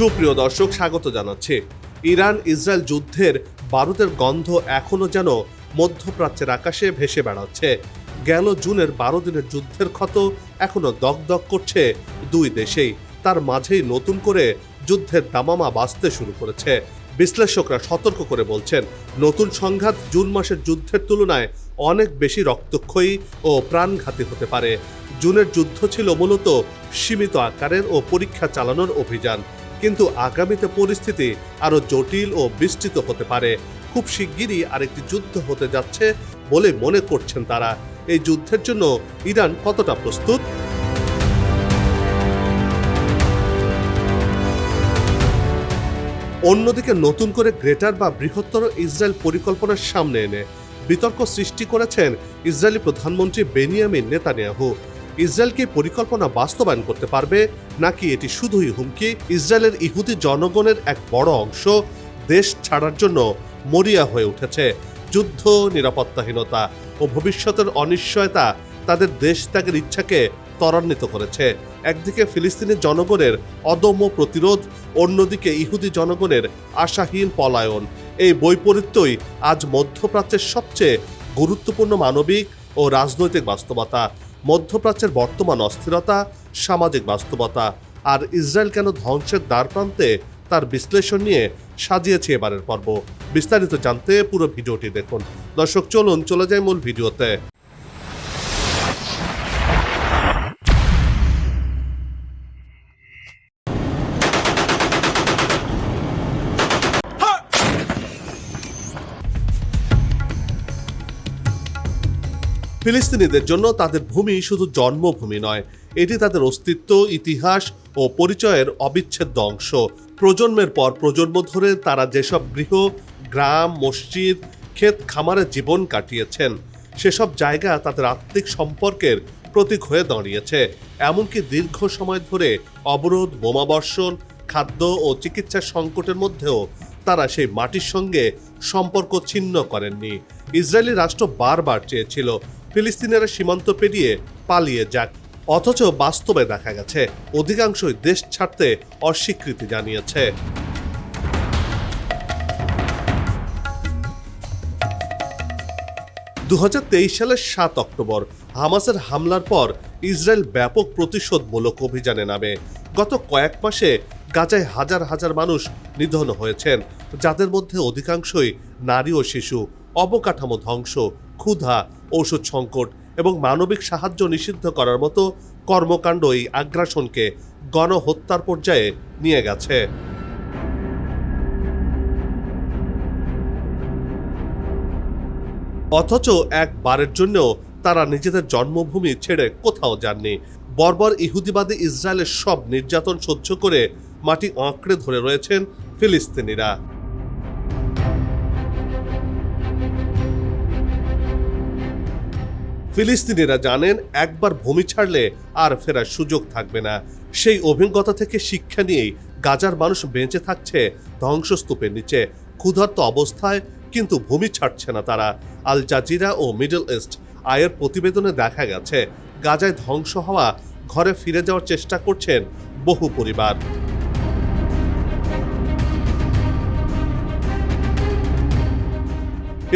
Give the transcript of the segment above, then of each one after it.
সুপ্রিয় দর্শক, স্বাগত জানাচ্ছি। ইরান ইসরায়েল যুদ্ধের বারুদের গন্ধ এখনও যেন মধ্যপ্রাচ্যের আকাশে ভেসে বেড়াচ্ছে। গেল জুনের বারো দিনের যুদ্ধের ক্ষত এখনও দগদগ করছে দুই দেশেই। তার মাঝেই নতুন করে যুদ্ধের দামামা বাঁচতে শুরু করেছে। বিশ্লেষকরা সতর্ক করে বলছেন, নতুন সংঘাত জুন মাসের যুদ্ধের তুলনায় অনেক বেশি রক্তক্ষয়ী ও প্রাণঘাতী হতে পারে। জুনের যুদ্ধ ছিল মূলত সীমিত আকারের ও পরীক্ষা চালানোর অভিযান। কিন্তু আগামীতে পরিস্থিতি আরও জটিল ও বিস্তৃত হতে পারে। খুব শিগগিরই আরেকটি যুদ্ধ হতে যাচ্ছে বলে মনে করছেন তারা। এই যুদ্ধের জন্য ইরান কতটা প্রস্তুত? অন্যদিকে নতুন করে গ্রেটার বা বৃহত্তর ইসরায়েল পরিকল্পনার সামনে এনে বিতর্ক সৃষ্টি করেছেন ইসরায়েলি প্রধানমন্ত্রী বেনিয়ামিন নেতানিয়াহু। ইসরায়েল কি পরিকল্পনা বাস্তবায়ন করতে পারবে, নাকি এটি শুধুই হুমকি? ইসরায়েলের ইহুদি জনগণের এক বড় অংশ দেশ ছাড়ার জন্য মরিয়া হয়ে উঠেছে। যুদ্ধ, নিরাপত্তাহীনতা ও ভবিষ্যতের অনিশ্চয়তা তাদের দেশ ত্যাগের ইচ্ছাকে ত্বরান্বিত করেছে। একদিকে ফিলিস্তিনি জনগণের অদম্য প্রতিরোধ, অন্যদিকে ইহুদি জনগণের আশাহীন পলায়ন। এই বৈপরীত্যই আজ মধ্যপ্রাচ্যের সবচেয়ে গুরুত্বপূর্ণ মানবিক ও রাজনৈতিক বাস্তবতা। মধ্যপ্রাচ্যের বর্তমান অস্থিরতা, সামাজিক বাস্তবতা আর ইসরায়েল কেন ধ্বংসের দ্বার প্রান্তে তার বিশ্লেষণ নিয়ে সাজিয়েছে এবারের পর্ব। বিস্তারিত জানতে পুরো ভিডিওটি দেখুন। দর্শক, চলুন, চলে যায় মূল ভিডিওতে। ফিলিস্তিনিদের জন্য তাদের ভূমি শুধু জন্মভূমি নয়, এটি তাদের অস্তিত্ব, ইতিহাস ও পরিচয়ের অবিচ্ছেদ্য অংশ। প্রজন্মের পর প্রজন্ম ধরে তারা যেসব গৃহ, গ্রাম, মসজিদ, ক্ষেত, খামারে জীবন কাটিয়েছেন, সেসব জায়গা তাদের আত্মিক সম্পর্কের প্রতীক হয়ে দাঁড়িয়েছে। এমনকি দীর্ঘ সময় ধরে অবরোধ বোমাবর্ষণ খাদ্য ও চিকিৎসা সংকটের মধ্যেও তারা সেই মাটির সঙ্গে সম্পর্ক ছিন্ন করেননি। ইসরায়েলি রাষ্ট্র বারবার চেয়েছিল ফিলিস্তিনিরা সীমান্ত পেরিয়ে পালিয়ে যাক। অথচ বাস্তবে দেখা গেছে, অধিকাংশই দেশ ছাড়তে অস্বীকৃতি জানিয়েছে। দু হাজার তেইশ সালের সাত অক্টোবর, হামাসের হামলার পর ইসরায়েল ব্যাপক প্রতিশোধমূলক অভিযানে নামে। গত কয়েক মাসে গাজায় হাজার হাজার মানুষ নিধন হয়েছেন, যাদের মধ্যে অধিকাংশই নারী ও শিশু। অবকাঠামো ধ্বংস, ক্ষুধা ঔষধ সংকট এবং মানবিক সাহায্য নিষিদ্ধ করার মতো কর্মকাণ্ড এই আগ্রাসনকে গণহত্যার পর্যায়ে নিয়ে গেছে। অথচ একবারের জন্যও তারা নিজেদের জন্মভূমি ছেড়ে কোথাও যাননি। বর্বর ইহুদিবাদী ইসরায়েলের সব নির্যাতন সহ্য করে মাটি আঁকড়ে ধরে রয়েছেন ফিলিস্তিনিরা। ফিলিস্তিনিরা জানেন একবার ভূমি ছাড়লে আর ফেরার সুযোগ থাকবে না। সেই অভিজ্ঞতা থেকে শিক্ষা নিয়েই গাজার মানুষ বেঁচে থাকছে ধ্বংসস্তূপের নিচে। ক্ষুধার্ত অবস্থায় কিন্তু ভূমি ছাড়ছে না তারা। আল জাজিরা ও মিডল ইস্ট আয়ের প্রতিবেদনে দেখা গেছে, গাজায় ধ্বংস হওয়া, ঘরে ফিরে যাওয়ার চেষ্টা করছেন বহু পরিবার।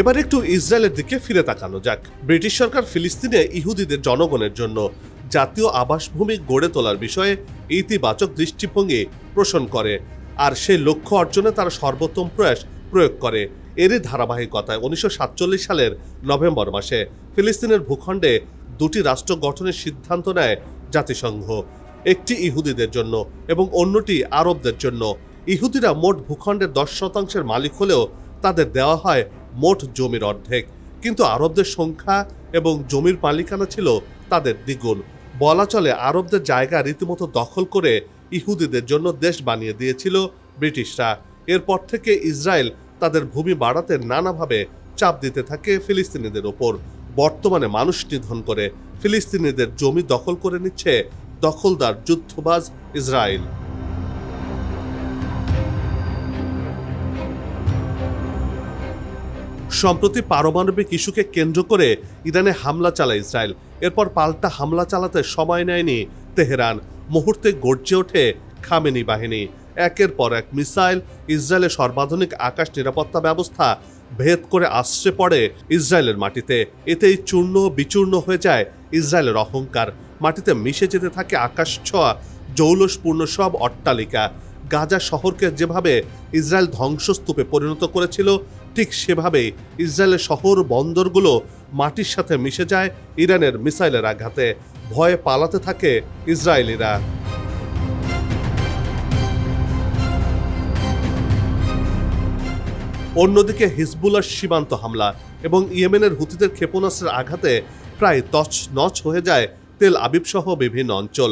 এবার একটু ইসরায়েলের দিকে ফিরে তাকানো যাক। ব্রিটিশ সরকার ফিলিস্তিনে ইহুদিদের জনগণের জন্য জাতীয় আবাসভূমি গড়ে তোলার বিষয়ে ইতিবাচক দৃষ্টিভঙ্গি পোষণ করে, আর সেই লক্ষ্য অর্জনে তারা সর্বোত্তম প্রয়াস প্রয়োগ করে। এরই ধারাবাহিকতায় উনিশশো সাতচল্লিশ সালের নভেম্বর মাসে ফিলিস্তিনের ভূখণ্ডে দুটি রাষ্ট্র গঠনের সিদ্ধান্ত নেয় জাতিসংঘ, একটি ইহুদিদের জন্য এবং অন্যটি আরবদের জন্য। ইহুদিরা মোট ভূখণ্ডের দশ শতাংশের মালিক হলেও তাদের দেওয়া হয় মোট জমির অর্ধেক। কিন্তু আরবদের সংখ্যা এবং জমির মালিকানা ছিল তাদের দ্বিগুণ। বলা চলে আরবদের জায়গা রীতিমতো দখল করে ইহুদিদের জন্য দেশ বানিয়ে দিয়েছিল ব্রিটিশরা। এরপর থেকে ইসরায়েল তাদের ভূমি বাড়াতে নানাভাবে চাপ দিতে থাকে ফিলিস্তিনিদের ওপর। বর্তমানে মানুষ নিধন করে। ফিলিস্তিনিদের জমি দখল করে নিচ্ছে দখলদার যুদ্ধবাজ ইসরায়েল। সম্প্রতি পারমাণবিক ইস্যুকে কেন্দ্র করে ইরানে হামলা চালায় ইসরায়েল। এরপর পাল্টা হামলা চালাতে সময় নেয়নি তেহরান। মুহূর্তে গর্জে ওঠে খামেনি বাহিনী। একের পর এক মিসাইল ইসরায়েলের সর্বাধুনিক আকাশ নিরাপত্তা ব্যবস্থা ভেদ করে আসছে পড়ে ইসরায়েলের মাটিতে। এতেই চূর্ণ বিচূর্ণ হয়ে যায় ইসরায়েলের অহংকার। মাটিতে মিশে যেতে থাকে আকাশ ছোঁয়া, জৌলসপূর্ণ সব অট্টালিকা। গাজা শহরকে যেভাবে ইসরায়েল ধ্বংসস্তূপে পরিণত করেছিল ঠিক সেভাবেই ইসরায়েলের শহর বন্দরগুলো মাটির সাথে মিশে যায় ইরানের মিসাইলের আঘাতে। ভয়ে পালাতে থাকে ইসরায়েলিরা। অন্যদিকে হিজবুল্লার সীমান্ত হামলা এবং ইয়েমেনের হুতিদের ক্ষেপণাস্ত্রের আঘাতে প্রায় তছ নছ হয়ে যায় তেল আবিব সহ বিভিন্ন অঞ্চল।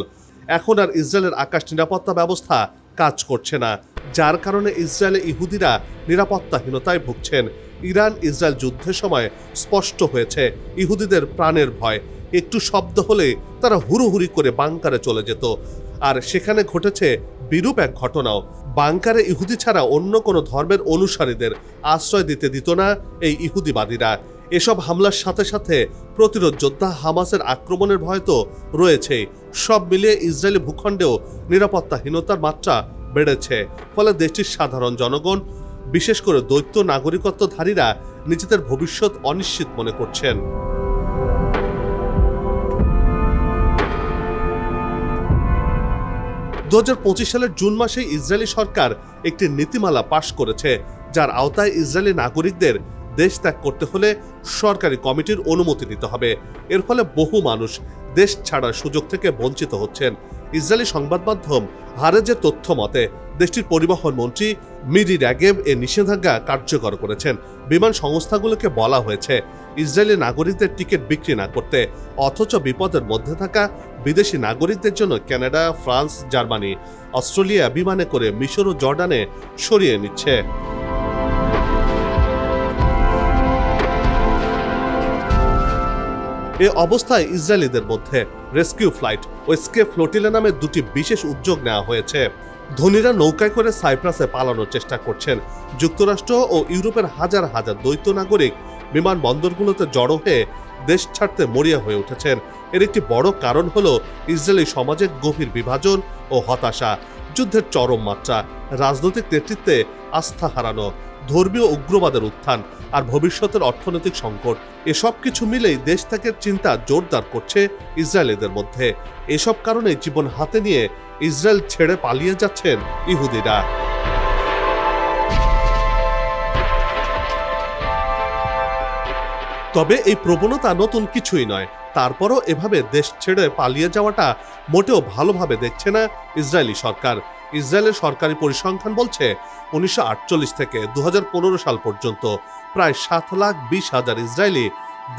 এখন আর ইসরায়েলের আকাশ নিরাপত্তা ব্যবস্থা কাজ করছে না। যার কারণে ইসরায়েলে ইহুদিরা নিরাপত্তাহীনতায় ভুগছেন। ইরান ইসরায়েল যুদ্ধের সময় স্পষ্ট হয়েছে, ইহুদিদের প্রাণের ভয়। একটু শব্দ হলে তারা হুড়োহুড়ি করে বাংকারে চলে যেত। আর সেখানে ঘটেছে বিরূপ এক ঘটনাও। বাংকারে ইহুদি ছাড়া অন্য কোনো ধর্মের অনুসারীদের আশ্রয় দিতে দিত না এই ইহুদিবাদীরা। এসব হামলার সাথে সাথে প্রতিরোধ যোদ্ধা হামাসের আক্রমণের ভয় তো রয়েছেই। সব মিলিয়ে ইসরায়েলি ভূখণ্ডেও নিরাপত্তাহীনতার মাত্রা বেড়েছে। ফলে দেশটির সাধারণ জনগণ, বিশেষ করে দৈত্য নাগরিকত্বধারীরা নিজেদের ভবিষ্যৎ অনিশ্চিত মনে করছেন। দু সালের জুন মাসে ইসরায়েলি সরকার একটি নীতিমালা পাশ করেছে, যার আওতায় ইসরায়েলি নাগরিকদের দেশ ত্যাগ করতে হলে সরকারি কমিটির অনুমতি নিতে হবে। এর ফলে বহু মানুষ দেশ ছাড়ার সুযোগ থেকে বঞ্চিত হচ্ছেন। ইসরায়েলি সংবাদ মাধ্যম হারেজের তথ্য মতে, দেশটির পরিবহন মন্ত্রী মিরি র্যাগেব এ নিষেধাজ্ঞা কার্যকর করেছেন। বিমান সংস্থাগুলোকে বলা হয়েছে, ইসরায়েলি নাগরিকদের টিকিট বিক্রি না করতে, অথচ বিপদের মধ্যে থাকা বিদেশি নাগরিকদের জন্য কানাডা ফ্রান্স, জার্মানি, অস্ট্রেলিয়া বিমানে করে মিশর ও জর্ডানে সরিয়ে নিচ্ছে। এ অবস্থায় ইসরায়েলিদের মধ্যে রেস্কিউ ফ্লাইট ও স্কেপ ফ্লোটিলা নামে দুটি বিশেষ উদ্যোগ নেওয়া হয়েছে। ধনীরা নৌকায় করে সাইপ্রাসে পালানোর চেষ্টা করছেন। যুক্তরাষ্ট্র ও ইউরোপের হাজার হাজার দ্বৈত নাগরিক বিমানবন্দরগুলোতে জড়ো হয়ে দেশ ছাড়তে মরিয়া হয়ে উঠেছেন। এর একটি বড় কারণ হল ইসরায়েলি সমাজের গভীর বিভাজন ও হতাশা। যুদ্ধের চরম মাত্রা, রাজনৈতিক নেতৃত্বে আস্থা হারানো ধর্মীয় উগ্রবাদের উত্থান আর ভবিষ্যতের অর্থনৈতিক সংকট, এসব কিছু মিলেই দেশ ত্যাগের চিন্তা জোরদার করছে ইসরায়েলিদের মধ্যে। এসব কারণে জীবন হাতে নিয়ে ইসরায়েল ছেড়ে পালিয়ে যাচ্ছেন ইহুদিরা। তবে এই প্রবণতা নতুন কিছুই নয়। তারপরও এভাবে দেশ ছেড়ে পালিয়ে যাওয়াটা মোটেও ভালোভাবে দেখছে না ইসরায়েলি সরকার। ইসরায়েলের সরকারি পরিসংখ্যান বলছে, উনিশশো আটচল্লিশ থেকে দুহাজার পনেরো সাল পর্যন্ত প্রায় সাত লাখ বিশ হাজার ইসরায়েলি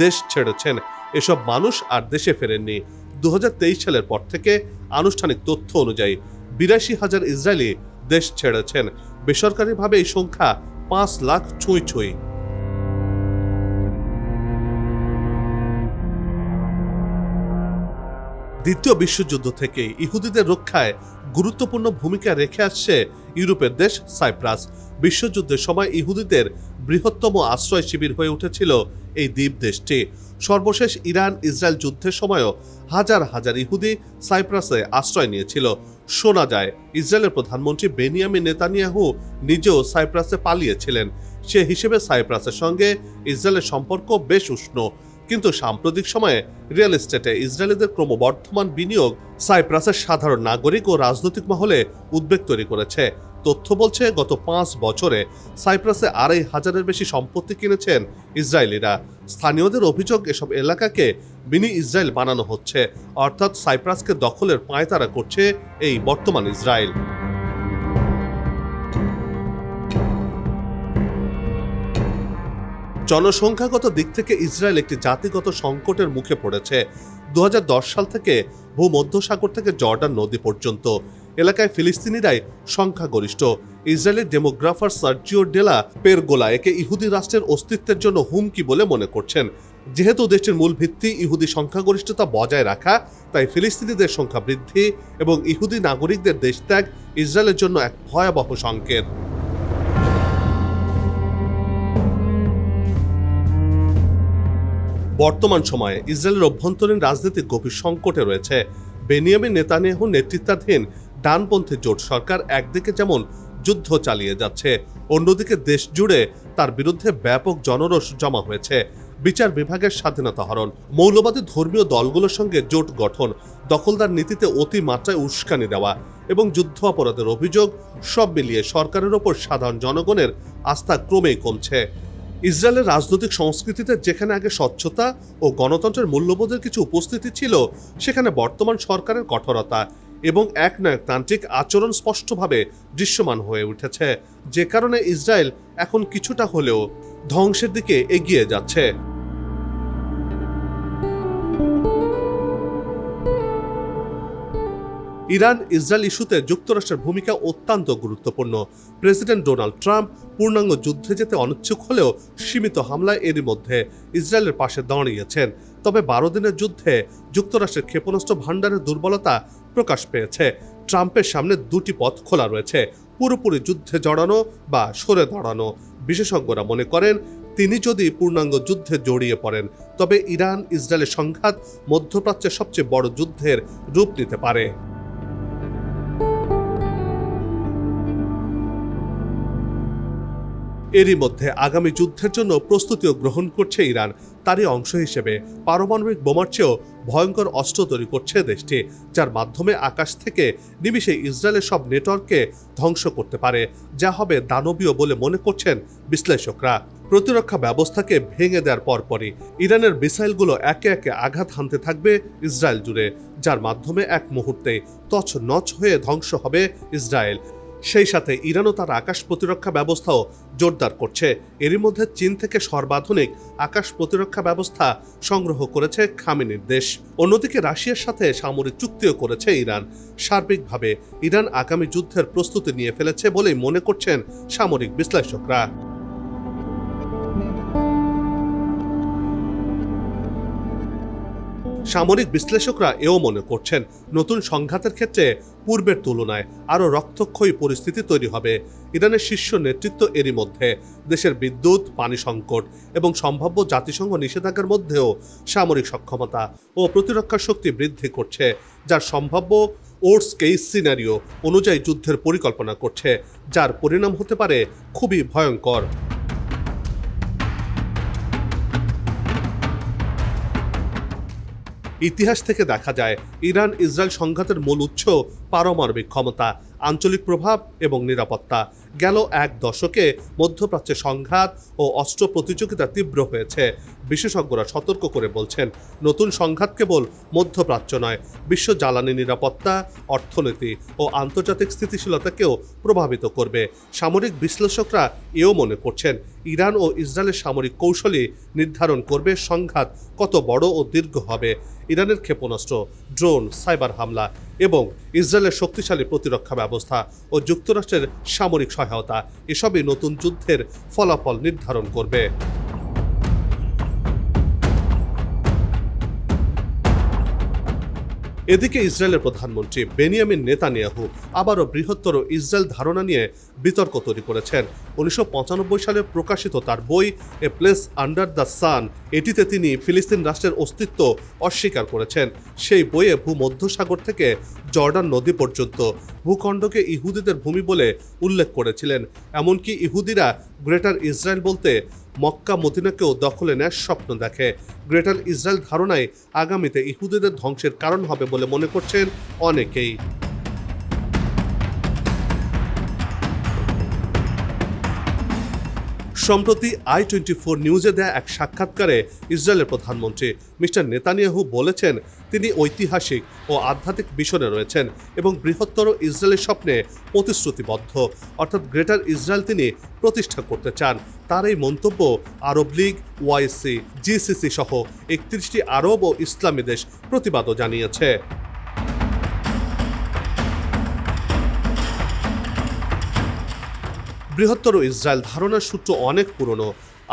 দেশ ছেড়েছেন। এসব মানুষ আর দেশে ফেরেননি। দু হাজার তেইশ সালের পর থেকে আনুষ্ঠানিক তথ্য অনুযায়ী বিরাশি হাজার ইসরায়েলি দেশ ছেড়েছেন। বেসরকারিভাবে এই সংখ্যা পাঁচ লাখ ছুঁই ছুঁই। দ্বিতীয় বিশ্বযুদ্ধ থেকে ইহুদিদের রক্ষায় গুরুত্বপূর্ণ ভূমিকা রেখে আসছে ইউরোপের দেশ সাইপ্রাস। বিশ্বযুদ্ধের সময় ইহুদিদের বৃহত্তম আশ্রয় শিবির হয়ে উঠেছিল এই দ্বীপ দেশটি। সর্বশেষ ইরান ইসরায়েল যুদ্ধের সময়ও হাজার হাজার ইহুদি সাইপ্রাসে আশ্রয় নিয়েছিল। শোনা যায়, ইসরায়েলের প্রধানমন্ত্রী বেনিয়ামিন নেতানিয়াহু নিজেও সাইপ্রাসে পালিয়েছিলেন। সে হিসেবে সাইপ্রাসের সঙ্গে ইসরায়েলের সম্পর্ক বেশ উষ্ণ। কিন্তু সাম্প্রতিক সময়ে রিয়েল এস্টেটে ইসরায়েলিদের ক্রমবর্ধমান বিনিয়োগ সাইপ্রাসের সাধারণ নাগরিক ও রাজনৈতিক মহলে উদ্বেগ তৈরি করেছে। তথ্য বলছে, গত পাঁচ বছরে সাইপ্রাসে আড়াই হাজারের বেশি সম্পত্তি কিনেছেন ইসরায়েলিরা। স্থানীয়দের অভিযোগ, এসব এলাকাকে মিনি ইসরায়েল বানানো হচ্ছে। অর্থাৎ সাইপ্রাসকে দখলের পায়তারা করছে এই বর্তমান ইসরায়েল। জনসংখ্যাগত দিক থেকে ইসরায়েল একটি জাতিগত সংকটের মুখে পড়েছে। দু হাজার দশ সাল থেকে ভূমধ্যসাগর থেকে জর্ডান নদী পর্যন্ত। এলাকায় ফিলিস্তিনিরাই সংখ্যাগরিষ্ঠ। ইসরায়েলের ডেমোগ্রাফার সার্জিও ডেলা পেরগোলা একে ইহুদি রাষ্ট্রের অস্তিত্বের জন্য হুমকি বলে মনে করছেন। যেহেতু দেশটির মূল ভিত্তি ইহুদি সংখ্যাগরিষ্ঠতা বজায় রাখা, তাই ফিলিস্তিনিদের সংখ্যা বৃদ্ধি এবং ইহুদি নাগরিকদের দেশত্যাগ ইসরায়েলের জন্য এক ভয়াবহ সংকেত। বর্তমান সময়ে ইসরায়েলের অভ্যন্তরীণ রাজনীতি গভীর সংকটে রয়েছে। বেনিয়ামিন নেতানিয়াহু নেতৃত্বাধীন ডানপন্থী জোট সরকার একদিকে যেমন যুদ্ধ চালিয়ে যাচ্ছে, অন্যদিকে দেশ জুড়ে তার বিরুদ্ধে ব্যাপক জনরোষ জমা হয়েছে। বিচার বিভাগের স্বাধীনতা হরণ, মৌলবাদী ধর্মীয় দলগুলোর সঙ্গে জোট গঠন, দখলদার নীতিতে অতি মাত্রায় উস্কানি দেওয়া এবং যুদ্ধ অপরাধের অভিযোগ সব মিলিয়ে সরকারের ওপর সাধারণ জনগণের আস্থা ক্রমেই কমছে। ইসরায়েলের রাজনৈতিক সংস্কৃতিতে যেখানে আগে স্বচ্ছতা ও গণতন্ত্রের মূল্যবোধের কিছু উপস্থিতি ছিল, সেখানে বর্তমান সরকারের কঠোরতা এবং এক একনায়কতান্ত্রিক আচরণ স্পষ্টভাবে দৃশ্যমান হয়ে উঠেছে। যে কারণে ইসরায়েল এখন কিছুটা হলেও ধ্বংসের দিকে এগিয়ে যাচ্ছে। ইরান ইসরায়েল ইস্যুতে যুক্তরাষ্ট্রের ভূমিকা অত্যন্ত গুরুত্বপূর্ণ। প্রেসিডেন্ট ডোনাল্ড ট্রাম্প পূর্ণাঙ্গ যুদ্ধে যেতে অনিচ্ছুক হলেও সীমিত হামলায় এরই মধ্যে ইসরায়েলের পাশে দাঁড়িয়েছেন। তবে বারো দিনের যুদ্ধে যুক্তরাষ্ট্রের ক্ষেপণাস্ত্র ভাণ্ডারের দুর্বলতা প্রকাশ পেয়েছে। ট্রাম্পের সামনে দুটি পথ খোলা রয়েছে, পুরোপুরি যুদ্ধে জড়ানো বা সরে দাঁড়ানো। বিশেষজ্ঞরা মনে করেন, তিনি যদি পূর্ণাঙ্গ যুদ্ধে জড়িয়ে পড়েন, তবে ইরান ইসরায়েলের সংঘাত মধ্যপ্রাচ্যের সবচেয়ে বড় যুদ্ধের রূপ নিতে পারে। এরই মধ্যে আগামী যুদ্ধের জন্য প্রস্তুতিও গ্রহণ করছে ইরান। তারই অংশ হিসেবে পারমাণবিক বোমার চেয়েও ভয়ঙ্কর অস্ত্র তৈরি করছে দেশটি, যার মাধ্যমে আকাশ থেকে নিমিশে ইসরায়েলের সব নেটওয়ার্ককে ধ্বংস করতে পারে। যা হবে দানবীয় বলে মনে করছেন বিশ্লেষকরা। প্রতিরক্ষা ব্যবস্থাকে ভেঙে দেওয়ার পরপরই ইরানের মিসাইলগুলো একে একে আঘাত হানতে থাকবে ইসরায়েল জুড়ে, যার মাধ্যমে এক মুহূর্তে তছ নচ হয়ে ধ্বংস হবে ইসরায়েল। সেই সাথে ইরানও তার আকাশ প্রতিরক্ষা ব্যবস্থাও জোরদার করছে। এরই মধ্যে চীন থেকে সর্বাধুনিক আকাশ প্রতিরক্ষা ব্যবস্থা সংগ্রহ করেছে খামেনির দেশ। অন্যদিকে রাশিয়ার সাথে সামরিক চুক্তিও করেছে ইরান। সার্বিকভাবে ইরান আগামী যুদ্ধের প্রস্তুতি নিয়ে ফেলেছে বলেই মনে করছেন সামরিক বিশ্লেষকরা। সামরিক বিশ্লেষকরা এও মনে করছেন, নতুন সংঘাতের ক্ষেত্রে পূর্বের তুলনায় আরও রক্তক্ষয়ী পরিস্থিতি তৈরি হবে। ইরানের শীর্ষ নেতৃত্ব এরই মধ্যে দেশের বিদ্যুৎ, পানি সংকট এবং সম্ভাব্য জাতিসংঘ নিষেধাজ্ঞার মধ্যেও সামরিক সক্ষমতা ও প্রতিরক্ষা শক্তি বৃদ্ধি করছে, যার সম্ভাব্য ওর্স কেস সিনারিও অনুযায়ী যুদ্ধের পরিকল্পনা করছে, যার পরিণাম হতে পারে খুবই ভয়ঙ্কর। ইতিহাস থেকে দেখা যায়, ইরান ইসরায়েল সংঘাতের মূল উৎস পারমাণবিক ক্ষমতা, আঞ্চলিক প্রভাব এবং নিরাপত্তা। গেল এক দশকে মধ্যপ্রাচ্যে সংঘাত ও অস্ত্র প্রতিযোগিতা তীব্র হয়েছে। বিশেষজ্ঞরা সতর্ক করে বলছেন, নতুন সংঘাত কেবল মধ্যপ্রাচ্য নয়, বিশ্ব জ্বালানি নিরাপত্তা, অর্থনীতি ও আন্তর্জাতিক স্থিতিশীলতাকেও প্রভাবিত করবে। সামরিক বিশ্লেষকরা এও মনে করছেন, ইরান ও ইসরায়েলের সামরিক কৌশলই নির্ধারণ করবে সংঘাত কত বড় ও দীর্ঘ হবে। ইরানের ক্ষেপণাস্ত্র, ড্রোন, সাইবার হামলা এবং ইসরায়েলের শক্তিশালী প্রতিরক্ষা ব্যবস্থা ও যুক্তরাষ্ট্রের সামরিক সহায়তা এসবই নতুন যুদ্ধের ফলাফল নির্ধারণ করবে। এদিকে ইসরায়েলের প্রধানমন্ত্রী বেনিয়ামিন নেতানিয়াহু আবারও বৃহত্তর ইসরায়েল ধারণা নিয়ে বিতর্ক তৈরি করেছেন। উনিশশো পঁচানব্বই সালে প্রকাশিত তার বই a place under the sun, এটিতে তিনি ফিলিস্তিন রাষ্ট্রের অস্তিত্ব অস্বীকার করেছেন। সেই বইয়ে ভূমধ্যসাগর থেকে জর্ডান নদী পর্যন্ত ভূখণ্ডকে ইহুদিদের ভূমি বলে উল্লেখ করেছিলেন। এমনকি ইহুদিরা গ্রেটার ইসরায়েল বলতে মক্কা মদিনাকেও দখলে নেয়ার স্বপ্ন দেখে। গ্রেটার ইসরায়েল ধারণায় আগামীতে ইহুদিদের ধ্বংসের কারণ হবে বলে মনে করছেন অনেকেই। সম্প্রতি আই টোয়েন্টি ফোর নিউজে দেয়া এক সাক্ষাৎকারে ইসরায়েলের প্রধানমন্ত্রী মিস্টার নেতানিয়াহু বলেছেন, তিনি ঐতিহাসিক ও আধ্যাত্মিক মিশনে রয়েছেন এবং বৃহত্তর ইসরায়েলের স্বপ্নে প্রতিশ্রুতিবদ্ধ। অর্থাৎ গ্রেটার ইসরায়েল তিনি প্রতিষ্ঠা করতে চান। তার এই মন্তব্য আরব লীগ ওয়াইসি জিসিসি সহ একত্রিশটি আরব ও ইসলামী দেশ প্রতিবাদও জানিয়েছে। বৃহত্তর ইসরায়েল ধারণার সূত্র অনেক পুরনো।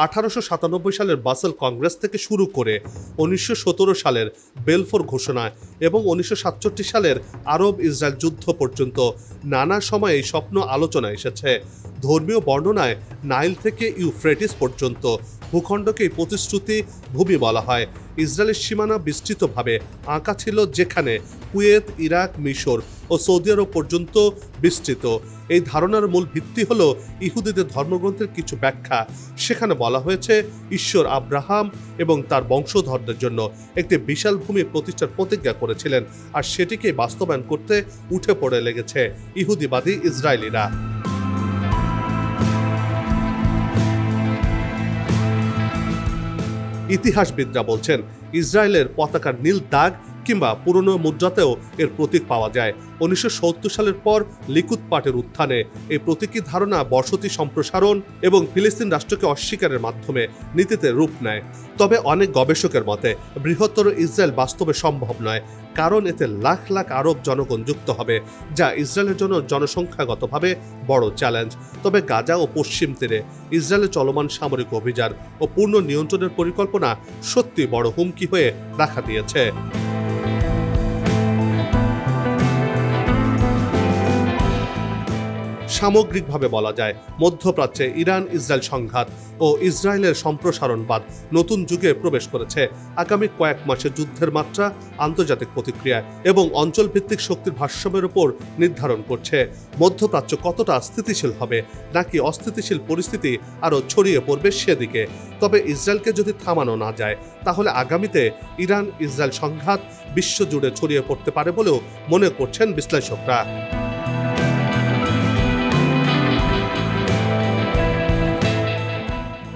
আঠারোশো সাতানব্বই সালের বাসেল কংগ্রেস থেকে শুরু করে উনিশশো সতেরো সালের বেলফোর ঘোষণা এবং উনিশশো সাতষট্টি সালের আরব ইসরায়েল যুদ্ধ পর্যন্ত নানা সময়ে এই স্বপ্ন আলোচনা এসেছে। ধর্মীয় বর্ণনায় নাইল থেকে ইউফ্রেটিস পর্যন্ত ভূখণ্ডকে প্রতিশ্রুতি ভূমি বলা হয়। ইসরায়েলের সীমানা বিস্তৃতভাবে আঁকা ছিল যেখানে কুয়েত, ইরাক, মিশর ও সৌদি আরব পর্যন্ত বিস্তৃত। এই ধারণার মূল ভিত্তি হল ইহুদিদের ধর্মগ্রন্থের কিছু ব্যাখ্যা। সেখানে বলা হয়েছে, ঈশ্বর আব্রাহাম এবং তার বংশধরদের জন্য একটি বিশাল ভূমি প্রতিষ্ঠার প্রতিজ্ঞা করেছিলেন আর সেটিকে বাস্তবায়ন করতে উঠে পড়ে লেগেছে ইহুদিবাদী ইসরায়েলিরা। ইতিহাসবিদরা বলছেন, ইসরায়েলের পতাকার নীল দাগ কিংবা পুরনো মুদ্রাতেও এর প্রতীক পাওয়া যায়। উনিশশো সত্তর সালের পর লিকুদ পাটের উত্থানে। এই প্রতীকী ধারণা বসতি সম্প্রসারণ এবং ফিলিস্তিন রাষ্ট্রকে অস্বীকারের মাধ্যমে নীতিতে রূপ নেয়। তবে অনেক গবেষকের মতে, বৃহত্তর ইসরায়েল বাস্তবে সম্ভব নয়, কারণ এতে লাখ লাখ আরব জনগণ যুক্ত হবে, যা ইসরায়েলের জন্য জনসংখ্যাগতভাবে বড় চ্যালেঞ্জ। তবে গাজা ও পশ্চিম তীরে ইসরায়েলের চলমান সামরিক অভিযান ও পূর্ণ নিয়ন্ত্রণের পরিকল্পনা সত্যি বড় হুমকি হয়ে দেখা দিয়েছে। সামগ্রিকভাবে বলা যায় মধ্যপ্রাচ্যে ইরান ইসরায়েল সংঘাত ও ইসরায়েলের সম্প্রসারণবাদ নতুন যুগে প্রবেশ করেছে। আগামী কয়েক মাসে যুদ্ধের মাত্রা, আন্তর্জাতিক প্রতিক্রিয়া এবং অঞ্চলভিত্তিক শক্তির ভারসাম্যের উপর নির্ধারণ করছে। মধ্যপ্রাচ্য কতটা স্থিতিশীল হবে নাকি অস্থিতিশীল পরিস্থিতি আরও ছড়িয়ে পড়বে সেদিকে। তবে ইসরায়েলকে যদি থামানো না যায়, তাহলে আগামীতে ইরান ইসরায়েল সংঘাত বিশ্বজুড়ে ছড়িয়ে পড়তে পারে বলেও মনে করছেন বিশ্লেষকরা।